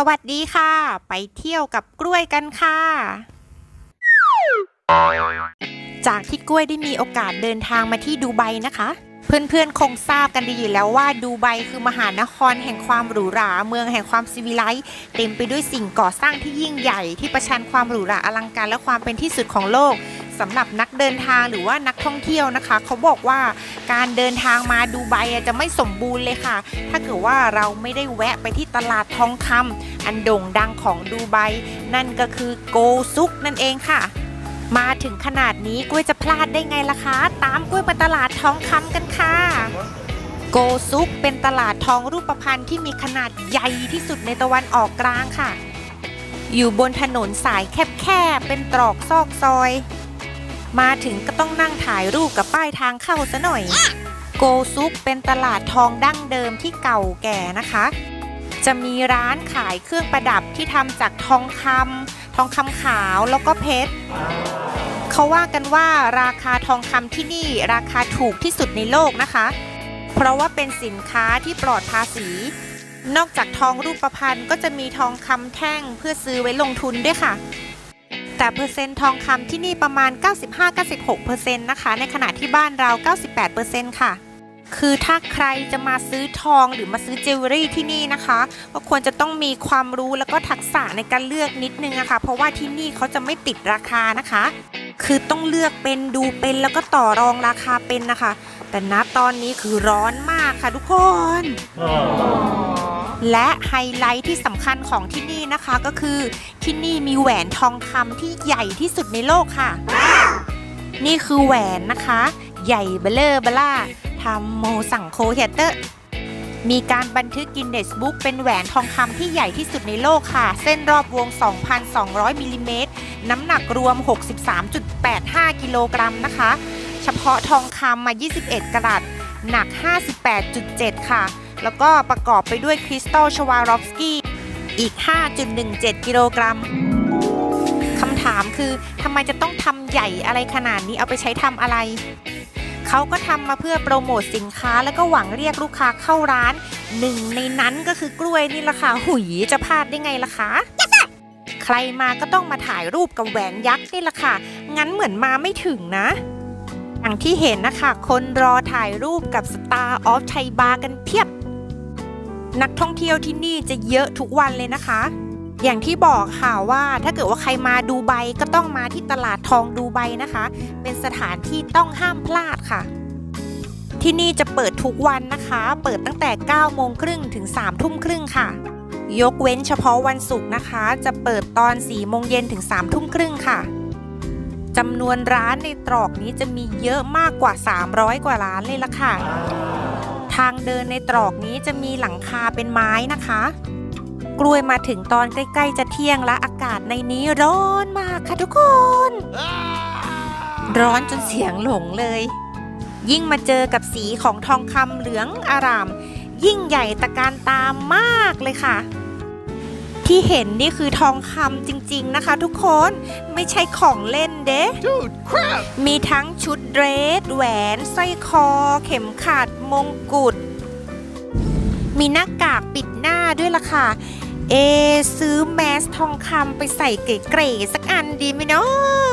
สวัสดีค่ะ ไปเที่ยวกับกล้วยกันค่ะ จากที่กล้วยได้มีโอกาสเดินทางมาที่ดูไบนะคะ เพื่อนๆ คงทราบกันดีอยู่แล้วว่าดูไบคือมหานครแห่งความหรูหราเมืองแห่งความซีวิไลซ์เต็มไปด้วยสิ่งก่อสร้างที่ยิ่งใหญ่ที่ประชันความหรูหราอลังการและความเป็นที่สุดของโลกสำหรับนักเดินทางหรือว่านักท่องเที่ยวนะคะ เขาบอกว่า การเดินทางมาดูไบจะไม่สมบูรณ์เลยค่ะ ถ้าเกิดว่าเราไม่ได้แวะไปที่ตลาดทองคำอันโด่งดังของดูไบนั่นก็คือโกซุกนั่นเองค่ะ มาถึงขนาดนี้กล้วยจะพลาดได้ไงล่ะคะ ตามกล้วยมาตลาดทองคำกันค่ะโกซุกเป็นตลาดทองรูปพรรณที่มีขนาดใหญ่ที่สุดในตะวันออกกลางค่ะ อยู่บนถนนสายแคบๆ เป็นตรอกซอกซอย มาถึงก็ต้องนั่งถ่ายรูปกับป้ายทางเข้าซะหน่อย โกซุกเป็นตลาดทองดั้งเดิมที่เก่าแก่นะคะ จะมีร้านขายเครื่องประดับที่ทำจากทองคำทองคำขาวแล้วก็เพชรเขาว่ากันว่าราคาทองคำที่นี่ราคาถูกที่สุดในโลกนะคะ เพราะว่าเป็นสินค้าที่ปลอดภาษี นอกจากทองรูปพรรณก็จะมีทองคำแท่งเพื่อซื้อไว้ลงทุนด้วยค่ะ แต่เปอร์เซ็นต์ทองคำที่นี่ประมาณ 95-96%นะคะ ในขณะที่บ้านเรา 98%ค่ะ คือถ้าใครจะมาซื้อทองหรือมาซื้อเจวเวลรี่ที่นี่นะคะ ก็ควรจะต้องมีความรู้แล้วก็ทักษะในการเลือกนิดนึงอะค่ะ เพราะว่าที่นี่เขาจะไม่ติดราคานะคะ คือต้องเลือกเป็นดูเป็นแล้วก็ต่อรองราคาเป็นนะคะ แต่ณตอนนี้คือร้อนมากค่ะทุกคน และไฮไลท์ที่สำคัญของที่นี่นะคะก็คือที่นี่มีแหวนทองคำที่ใหญ่ที่สุดในโลกค่ะ นี่คือแหวนนะคะ ใหญ่เบลเลอร์เบล่าทำโมสังโคเฮเตอร์มีการบันทึกกินเนสบุ๊กเป็นแหวนทองคำที่ใหญ่ที่สุดในโลกค่ะ เส้นรอบวง 2,200 มิลลิเมตร น้ำหนักรวม 63.85 กิโลกรัมนะคะ เฉพาะทองคำมา 21 กรัตหนัก 58.7 ค่ะ แล้วก็ประกอบไปด้วยคริสตัลชวารอฟสกี้อีก 5.17 กิโลกรัมคำถามคือทำไมจะต้องทำใหญ่อะไรขนาดนี้เอาไปใช้ทำอะไร เขาก็ทำมาเพื่อโปรโมทสินค้าแล้วก็หวังเรียกลูกค้าเข้าร้าน หนึ่งในนั้นก็คือกล้วยนี่ละค่ะ หุยจะพลาดได้ไงล่ะคะ ใครมาก็ต้องมาถ่ายรูปกับแหวนยักษ์นี่ละค่ะ งั้นเหมือนมาไม่ถึงนะอย่างที่เห็นนะคะ คนรอถ่ายรูปกับ Star of Thai Bar กันเพียบ นักท่องเที่ยวที่นี่จะเยอะทุกวันเลยนะคะ อย่างที่บอกค่ะว่าถ้าเกิดว่าใครมาดูไบก็ต้องมาที่ตลาดทองดูไบนะคะ เป็นสถานที่ต้องห้ามพลาดค่ะ ที่นี่จะเปิดทุกวันนะคะ เปิดตั้งแต่ 9 โมงครึ่งถึง 3 ทุ่มครึ่งค่ะ ยกเว้นเฉพาะวันศุกร์นะคะ จะเปิดตอน 4 โมงเย็นถึง 3 ทุ่มครึ่งค่ะจำนวนร้านในตรอกนี้จะมีเยอะมากกว่า 300 กว่าร้านเลยละค่ะ ทางเดินในตรอกนี้จะมีหลังคาเป็นไม้นะคะ กล้วยมาถึงตอนใกล้ๆจะเที่ยงและอากาศในนี้ร้อนมากค่ะทุกคน ร้อนจนเสียงหลงเลย ยิ่งมาเจอกับสีของทองคำเหลืองอาราม ยิ่งใหญ่ตะการตามมากเลยค่ะที่เห็นนี่คือทองคำจริงๆนะคะทุกคนไม่ใช่ของเล่นเด้ Dude, crap! มีทั้งชุดเดรส แหวนสร้อยคอ เข็มขัด มงกุฎมีหน้ากากปิดหน้าด้วยล่ะค่ะ เอ ซื้อแมสทองคำไปใส่เก๋ๆสักอันดีไหมเนาะ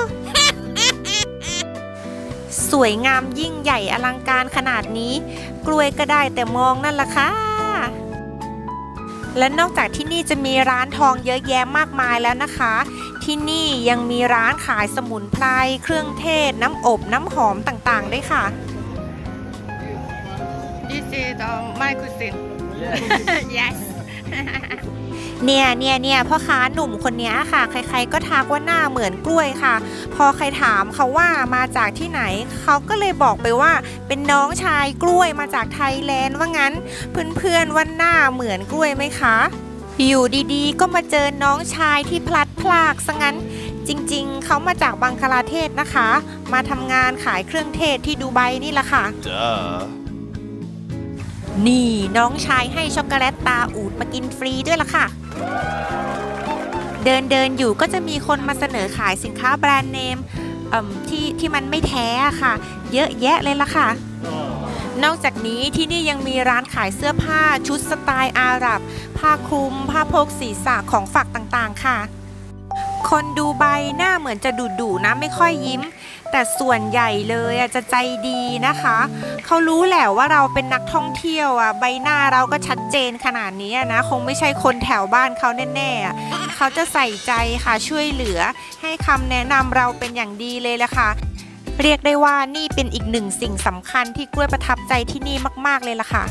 สวยงามยิ่งใหญ่อลังการขนาดนี้ กล้วยก็ได้แต่มองนั่นล่ะค่ะ และนอกจากที่นี่จะมีร้านทองเยอะแยะมากมายแล้วนะคะ ที่นี่ยังมีร้านขายสมุนไพรเครื่องเทศน้ำอบน้ำหอมต่างๆด้วยค่ะ This is um, my cousin. yes. เนี่ยเนี่ยเนี่ยพ่อค้าหนุ่มคนเนี้ยค่ะ ใครๆก็ทักว่าหน้าเหมือนกล้วยค่ะ พอใครถามเขาว่ามาจากที่ไหน เขาก็เลยบอกไปว่า เป็นน้องชายกล้วยมาจากไทยแลนด์ว่างั้น เพื่อนๆว่าหน้าเหมือนกล้วยไหมคะอยู่ดีๆ ก็มาเจอน้องชายที่พลัดพรากซะงั้น จริงๆ เขามาจากบังคลาเทศนะคะ มาทำงานขายเครื่องเทศที่ดูไบนี่แหละค่ะ Duh. นี่น้องชายให้ช็อกโกแลตตาอูดมากินฟรีด้วยล่ะค่ะ เดินเดินอยู่ก็จะมีคนมาเสนอขายสินค้าแบรนด์เนมที่ที่มันไม่แท้ค่ะ เยอะแยะเลยล่ะค่ะ นอกจากนี้ที่นี่ยังมีร้านขายเสื้อผ้าชุดสไตล์อาหรับ ผ้าคลุม ผ้าโพกศีรษะของฝากต่างๆ ค่ะ คนดูใบหน้าเหมือนจะดุดุๆนะไม่ค่อยยิ้ม แต่ส่วนใหญ่เลยอะจะใจดีนะคะ เขารู้แหละว่าเราเป็นนักท่องเที่ยวอะใบหน้าเราก็ชัดเจนขนาดนี้นะ คงไม่ใช่คนแถวบ้านเขาแน่ๆอะเขาจะใส่ใจค่ะช่วยเหลือ ให้คำแนะนำเราเป็นอย่างดีเลยแหละค่ะเรียกได้ว่านี่เป็นอีกหนึ่งสิ่งสำคัญที่กล้วยประทับใจที่นี่มาก ๆ เลยล่ะค่ะ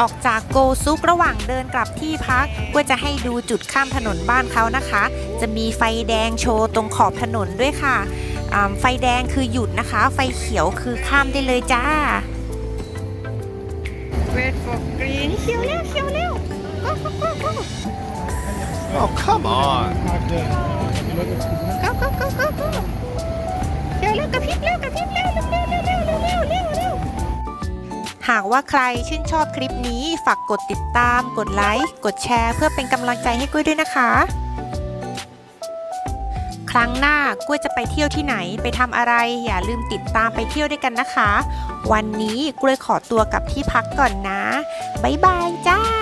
ออกจากโกซุประหว่างเดินกลับที่พักกล้วยจะให้ดูจุดข้ามถนนบ้านเขานะคะ จะมีไฟแดงโชว์ตรงขอบถนนด้วยค่ะ ไฟแดงคือหยุดนะคะ ไฟเขียวคือข้ามได้เลยจ้า Red for green เขียวแล้วเขียวแล้ว go go go go Oh come on go go go go เขียวแล้วกระพริบแล้วกระพริบแล้เร็วเร็วเร็วเร็วเร็วหากว่าใครชื่นชอบคลิปนี้ ฝากกดติดตาม กดไลค์ กดแชร์ เพื่อเป็นกำลังใจให้กุ้ยด้วยนะคะ ครั้งหน้ากล้วยจะไปเที่ยวที่ไหนไปทำอะไร อย่าลืมติดตามไปเที่ยวด้วยกันนะคะ วันนี้กล้วยขอตัวกลับที่พักก่อนนะ บ๊ายบายจ้า